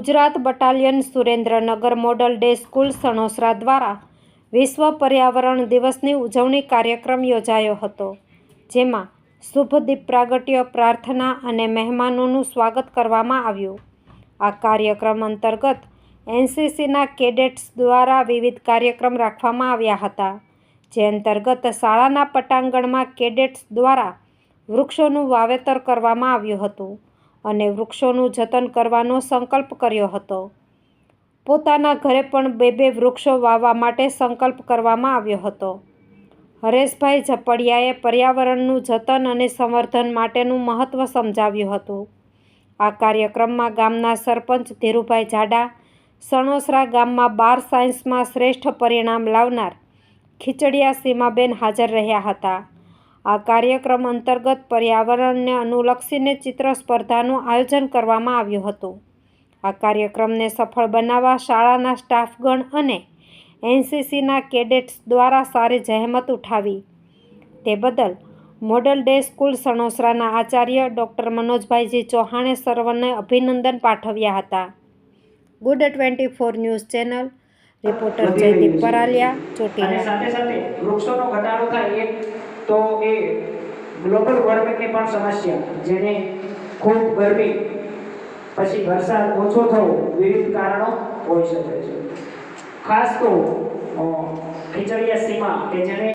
Gujarat battalion Surendranagar model day school Sanosara દ્વારા વિશ્વ પર્યાવરણ દિવસની ઉજવણી કાર્યક્રમ યોજાયો હતો, જેમાં શુભ દીપ પ્રાગટ્ય પ્રાર્થના અને મહેમાનોનું સ્વાગત કરવામાં આવ્યું. આ કાર્યક્રમ અંતર્ગત એનસીસીના કેડેટ્સ દ્વારા વિવિધ કાર્યક્રમ રાખવામાં આવ્યા હતા, જે અંતર્ગત શાળાના પટાંગણમાં કેડેટ્સ દ્વારા વૃક્ષોનું વાવેતર કરવામાં આવ્યું હતું. અને વૃક્ષોનું જતન કરવાનો સંકલ્પ કર્યો હતો. પોતાના ઘરે પણ બે બે વૃક્ષો વાવવા માટે સંકલ્પ કરવામાં આવ્યો હતો. હરેશભાઈ ઝપડિયાએ પર્યાવરણનું જતન અને સંવર્ધન માટેનું મહત્ત્વ સમજાવ્યું હતું. આ કાર્યક્રમમાં ગામના સરપંચ ધીરુભાઈ જાડા, સણોસરા ગામમાં બાર સાયન્સમાં શ્રેષ્ઠ પરિણામ લાવનાર ખીચડિયા સીમાબેન હાજર રહ્યા હતા. આ કાર્યક્રમ અંતર્ગત પર્યાવરણને અનુલક્ષીને ચિત્ર સ્પર્ધાનું આયોજન કરવામાં આવ્યું હતું. આ કાર્યક્રમને સફળ બનાવવા શાળાના સ્ટાફગણ અને એનસીસીના કેડેટ્સ દ્વારા સારી જહેમત ઉઠાવી. તે બદલ model day school સણોસરાના Acharya doctor મનોજભાઈજી ચૌહાણે સર્વને અભિનંદન પાઠવ્યા હતા. Good twenty four news channel, reporter Jaydeep Paraliya ચોટી સાથે સાથે વૃક્ષોનો ઘટાડો થાય એક તો એ ગ્લોબલ વોર્મિંગની પણ સમસ્યા, જેને ખૂબ ગરમી, પછી વરસાદ ઓછો થવો, વિવિધ કારણો હોઈ શકે છે. ખાસ તો ખીચડિયા સીમા, કે જેને